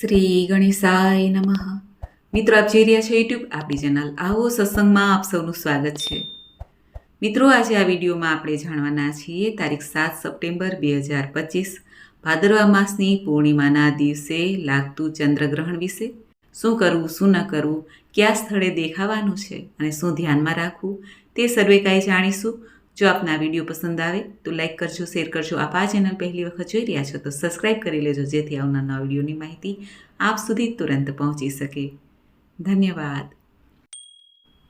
શ્રી ગણેશાય નમઃ. મિત્રો, આપ જોઈ રહ્યા છો યુટ્યુબ આપણી ચેનલ આવો સત્સંગમાં આપ સૌનું સ્વાગત છે. મિત્રો, આજે આ વિડીયોમાં આપણે જાણવાના છીએ તારીખ સાત સપ્ટેમ્બર બે હજાર પચીસ, ભાદરવા માસની પૂર્ણિમાના દિવસે લાગતું ચંદ્રગ્રહણ વિશે. શું કરવું, શું ન કરવું, કયા સ્થળે દેખાવાનું છે અને શું ધ્યાનમાં રાખવું, તે સર્વે કાંઈ જાણીશું. જો આપના વીડિયો પસંદ આવે તો લાઈક કરજો, શેર કરજો. આપ આ ચેનલ પહેલી વખત જોઈ રહ્યા છો તો સબસ્ક્રાઈબ કરી લેજો, જેથી આવનાર નવા વિડીયોની માહિતી આપ સુધી તુરંત પહોંચી શકે. ધન્યવાદ.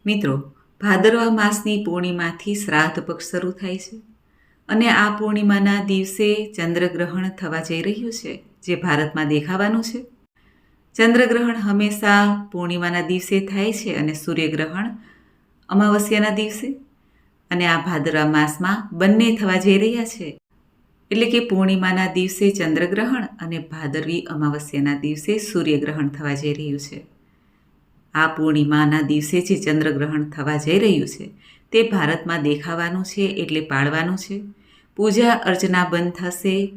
મિત્રો, ભાદરવા માસની પૂર્ણિમાથી શ્રાદ્ધ પક્ષ શરૂ થાય છે અને આ પૂર્ણિમાના દિવસે ચંદ્રગ્રહણ થવા જઈ રહ્યું છે, જે ભારતમાં દેખાવાનું છે. ચંદ્રગ્રહણ હંમેશા પૂર્ણિમાના દિવસે થાય છે અને સૂર્યગ્રહણ અમાવસ્યાના દિવસે. અને આ ભાદરવા માસમાં બંને થવા જઈ રહ્યા છે. એટલે કે પૂર્ણિમાના દિવસે ચંદ્રગ્રહણ અને ભાદરવી અમાવસ્યાના દિવસે સૂર્યગ્રહણ થવા જઈ રહ્યું છે. આ પૂર્ણિમાના દિવસે જે ચંદ્રગ્રહણ થવા જઈ રહ્યું છે, તે ભારતમાં દેખાવાનું છે એટલે પાળવાનું છે. પૂજા અર્ચના બંધ થશે,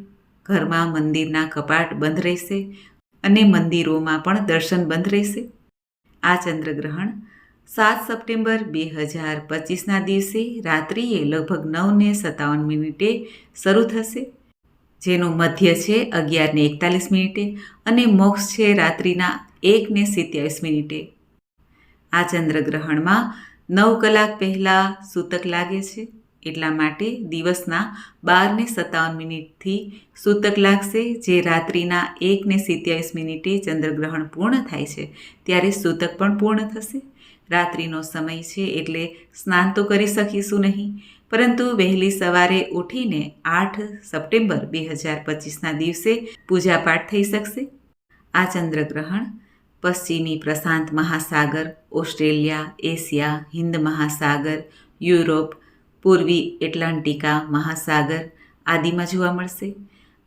ઘરમાં મંદિરના કપાટ બંધ રહેશે અને મંદિરોમાં પણ દર્શન બંધ રહેશે. આ ચંદ્રગ્રહણ સાત સપ્ટેમ્બર બે હજાર પચીસના દિવસે રાત્રિએ લગભગ નવને સત્તાવન મિનિટે શરૂ થશે, જેનો મધ્ય છે અગિયારને એકતાલીસ મિનિટે અને મોક્ષ છે રાત્રિના એકને સિત્યાવીસ મિનિટે. આ ચંદ્રગ્રહણમાં નવ કલાક પહેલાં સૂતક લાગે છે, એટલા માટે દિવસના બારને સત્તાવન મિનિટથી સૂતક લાગશે, જે રાત્રિના એકને સિત્યાવીસ મિનિટે ચંદ્રગ્રહણ પૂર્ણ થાય છે, ત્યારે સૂતક પણ પૂર્ણ થશે. રાત્રિનો સમય છે એટલે સ્નાન તો કરી શકીશું નહીં. પરંતુ વહેલી સવારે ઉઠીને આઠ સપ્ટેમ્બર બે હજાર પચીસના દિવસે પૂજાપાઠ થઈ શકશે. આ ચંદ્રગ્રહણ પશ્ચિમી પ્રશાંત મહાસાગર, ઓસ્ટ્રેલિયા, એશિયા, હિન્દ મહાસાગર, યુરોપ, પૂર્વી એટલાન્ટિકા મહાસાગર આદિમાં જોવા મળશે.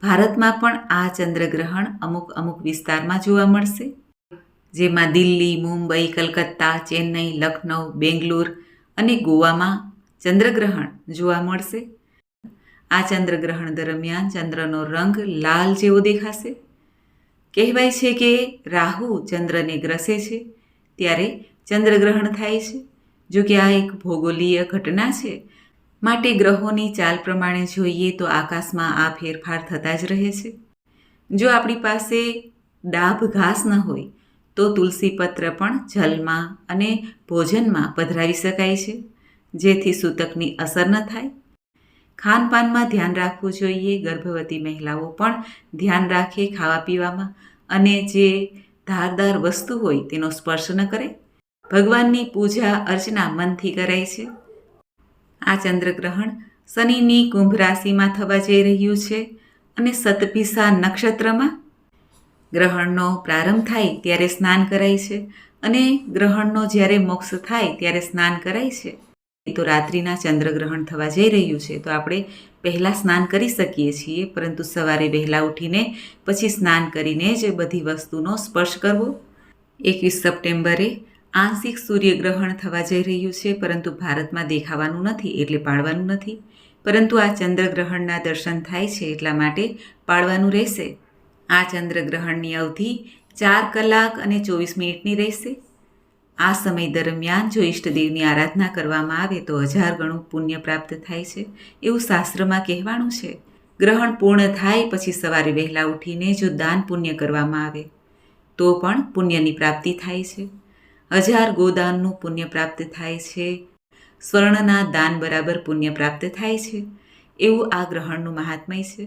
ભારતમાં પણ આ ચંદ્રગ્રહણ અમુક અમુક વિસ્તારમાં જોવા મળશે. જેમાં દિલ્હી, મુંબઈ, કલકત્તા, ચેન્નઈ લખનઉ બેંગ્લોર અને ગોવામાં ચંદ્રગ્રહણ જોવા મળશે. આ ચંદ્રગ્રહણ દરમિયાન ચંદ્રનો રંગ લાલ જેવો દેખાશે. કહેવાય છે કે રાહુ ચંદ્રને ગ્રસે છે, ત્યારે ચંદ્રગ્રહણ થાય છે. જો કે આ એક ભૌગોલીય ઘટના છે. માટે ગ્રહોની ચાલ પ્રમાણે જોઈએ તો આકાશમાં આ ફેરફાર થતા જ રહે છે. જો આપણી પાસે ડાભ ઘાસ ન હોય તો તુલસી પત્ર પણ જલમાં અને ભોજનમાં પધરાવી શકાય છે, જેથી સૂતકની અસર ન થાય. ખાનપાનમાં ધ્યાન રાખવું જોઈએ. ગર્ભવતી મહિલાઓ પણ ધ્યાન રાખે ખાવા પીવામાં અને જે ધારદાર વસ્તુ હોય તેનો સ્પર્શ ન કરે. ભગવાનની પૂજા અર્ચના મનથી કરાય છે. આ ચંદ્રગ્રહણ શનિની કુંભ રાશિમાં થવા જઈ રહ્યું છે અને સતભિસા નક્ષત્રમાં ગ્રહણનો પ્રારંભ થાય ત્યારે સ્નાન કરાય છે અને ગ્રહણનો જ્યારે મોક્ષ થાય ત્યારે સ્નાન કરાય છે. તો રાત્રિના ચંદ્રગ્રહણ થવા જઈ રહ્યું છે, તો આપણે પહેલાં સ્નાન કરી શકીએ છીએ, પરંતુ સવારે વહેલા ઉઠીને પછી સ્નાન કરીને જ બધી વસ્તુનો સ્પર્શ કરવો. એકવીસ સપ્ટેમ્બરે આંશિક સૂર્યગ્રહણ થવા જઈ રહ્યું છે, પરંતુ ભારતમાં દેખાવાનું નથી, એટલે પાળવાનું નથી. પરંતુ આ ચંદ્રગ્રહણના દર્શન થાય છે, એટલા માટે પાળવાનું રહેશે. આ ચંદ્રગ્રહણની અવધિ ચાર કલાક અને ચોવીસ મિનિટની રહેશે. આ સમય દરમિયાન જો ઈષ્ટદેવની આરાધના કરવામાં આવે તો હજાર ગણું પુણ્ય પ્રાપ્ત થાય છે, એવું શાસ્ત્રમાં કહેવાનું છે. ગ્રહણ પૂર્ણ થાય પછી સવારે વહેલા ઉઠીને જો દાન પુણ્ય કરવામાં આવે, તો પણ પુણ્યની પ્રાપ્તિ થાય છે. હજાર ગોદાનનું પુણ્ય પ્રાપ્ત થાય છે. સ્વર્ણના દાન બરાબર પુણ્ય પ્રાપ્ત થાય છે. એવું આ ગ્રહણનું મહાત્મય છે.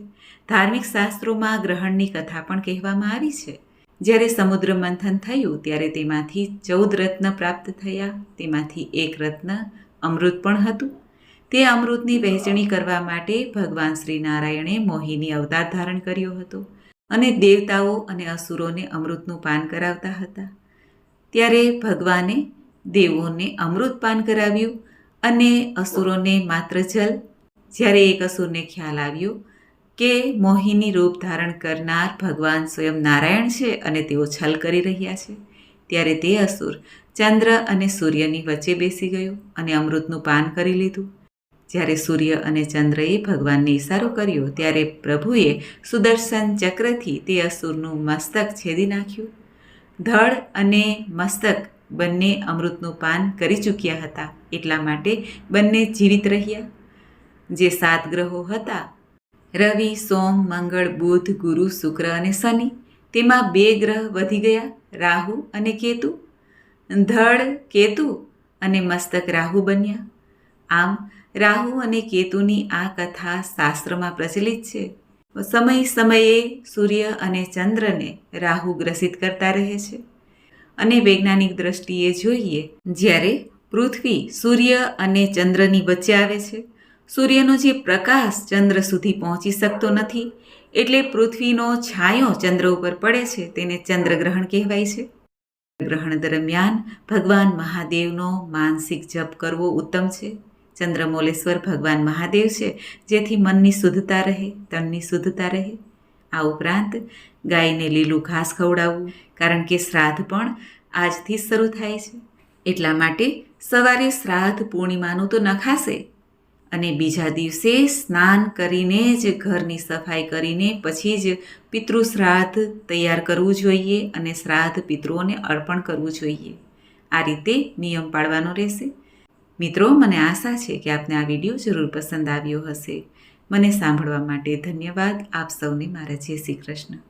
ધાર્મિક શાસ્ત્રોમાં ગ્રહણની કથા પણ કહેવામાં આવી છે. જ્યારે સમુદ્ર મંથન થયું ત્યારે તેમાંથી ચૌદ રત્ન પ્રાપ્ત થયા, તેમાંથી એક રત્ન અમૃત પણ હતું. તે અમૃતની વહેંચણી કરવા માટે ભગવાન શ્રી નારાયણે મોહિની અવતાર ધારણ કર્યો હતો અને દેવતાઓ અને અસુરોને અમૃતનું પાન કરાવતા હતા. ત્યારે ભગવાને દેવોને અમૃત પાન કરાવ્યું અને અસુરોને માત્ર જલ જ્યારે એક અસુરને ખ્યાલ આવ્યો કે મોહિની રૂપ ધારણ કરનાર ભગવાન સ્વયં નારાયણ છે અને તેઓ છલ કરી રહ્યા છે, ત્યારે તે અસુર ચંદ્ર અને સૂર્યની વચ્ચે બેસી ગયો અને અમૃતનું પાન કરી લીધું. જ્યારે સૂર્ય અને ચંદ્રએ ભગવાનને ઈશારો કર્યો, ત્યારે પ્રભુએ સુદર્શન ચક્રથી તે અસુરનું મસ્તક છેદી નાખ્યું. ધડ અને મસ્તક બંને અમૃતનું પાન કરી ચૂક્યા હતા, એટલા માટે બંને જીવિત રહ્યા. જે સાત ગ્રહો હતા, રવિ, સોમ, મંગળ, બુધ, ગુરુ, શુક્ર અને શનિ, તેમાં બે ગ્રહ વધી ગયા, રાહુ અને કેતુ. ધડ કેતુ અને મસ્તક રાહુ બન્યા. આમ, રાહુ અને કેતુની આ કથા શાસ્ત્રમાં પ્રચલિત છે. સમય સમયે સૂર્ય અને ચંદ્રને રાહુ ગ્રસિત કરતા રહે છે. અને વૈજ્ઞાનિક દ્રષ્ટિએ જોઈએ, જ્યારે પૃથ્વી સૂર્ય અને ચંદ્રની વચ્ચે આવે છે સૂર્યનો જે પ્રકાશ ચંદ્ર સુધી પહોંચી શકતો નથી, એટલે પૃથ્વીનો છાંયો ચંદ્ર ઉપર પડે છે, તેને ચંદ્રગ્રહણ કહેવાય છે. ગ્રહણ દરમિયાન ભગવાન મહાદેવનો માનસિક જપ કરવો ઉત્તમ છે. ચંદ્રમૌલેશ્વર ભગવાન મહાદેવ છે, જેથી મનની શુદ્ધતા રહે, તનની શુદ્ધતા રહે. આ ઉપરાંત ગાયને લીલું ઘાસ ખવડાવવું, કારણ કે શ્રાદ્ધ પણ આજથી જ શરૂ થાય છે. એટલા માટે સવારે શ્રાદ્ધ પૂર્ણિમાનું તો નખાશે અને બીજા દિવસે સ્નાન કરીને જ ઘરની સફાઈ કરીને પછી જ પિતૃ શ્રાદ્ધ તૈયાર કરવું જોઈએ અને શ્રાદ્ધ પિતૃઓને અર્પણ કરવું જોઈએ. આ રીતે નિયમ પાળવાનો રહેશે. મિત્રો, મને આશા છે કે આપને આ વીડિયો જરૂર પસંદ આવ્યો હશે. મને સાંભળવા માટે ધન્યવાદ. આપ સૌને મારા જય શ્રી કૃષ્ણ.